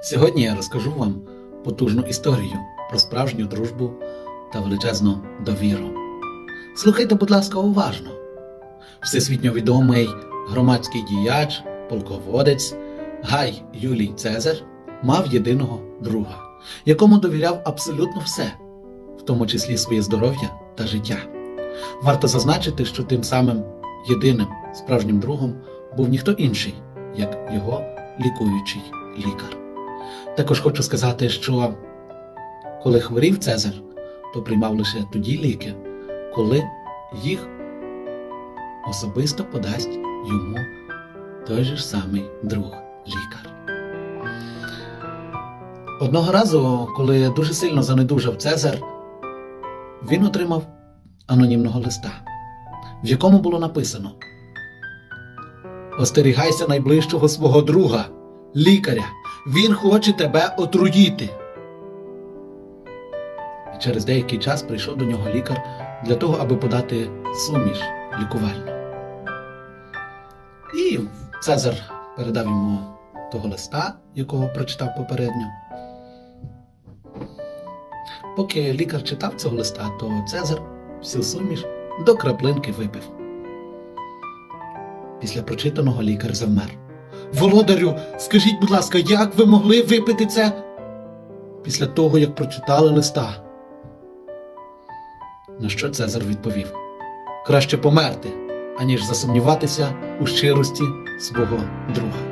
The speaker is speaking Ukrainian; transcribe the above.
Сьогодні я розкажу вам потужну історію про справжню дружбу та величезну довіру. Слухайте, будь ласка, уважно. Всесвітньо відомий громадський діяч, полководець Гай Юлій Цезар мав єдиного друга, якому довіряв абсолютно все, в тому числі своє здоров'я та життя. Варто зазначити, що тим самим єдиним справжнім другом був ніхто інший, як його лікуючий лікар. Також хочу сказати, що коли хворів Цезар, то приймав лише тоді ліки, коли їх особисто подасть йому той же ж самий друг лікар. Одного разу, коли дуже сильно занедужав Цезар, він отримав анонімного листа, в якому було написано: Остерігайся найближчого свого друга, лікаря. Він хоче тебе отруїти. І через деякий час прийшов до нього лікар для того, аби подати суміш лікувальну. І Цезар передав йому того листа, якого прочитав попередньо. Поки лікар читав цього листа, то Цезар всю суміш до краплинки випив. Після прочитаного лікар завмер. Володарю, скажіть, будь ласка, як ви могли випити це після того, як прочитали листа? На що Цезар відповів: Краще померти, аніж засумніватися у щирості свого друга.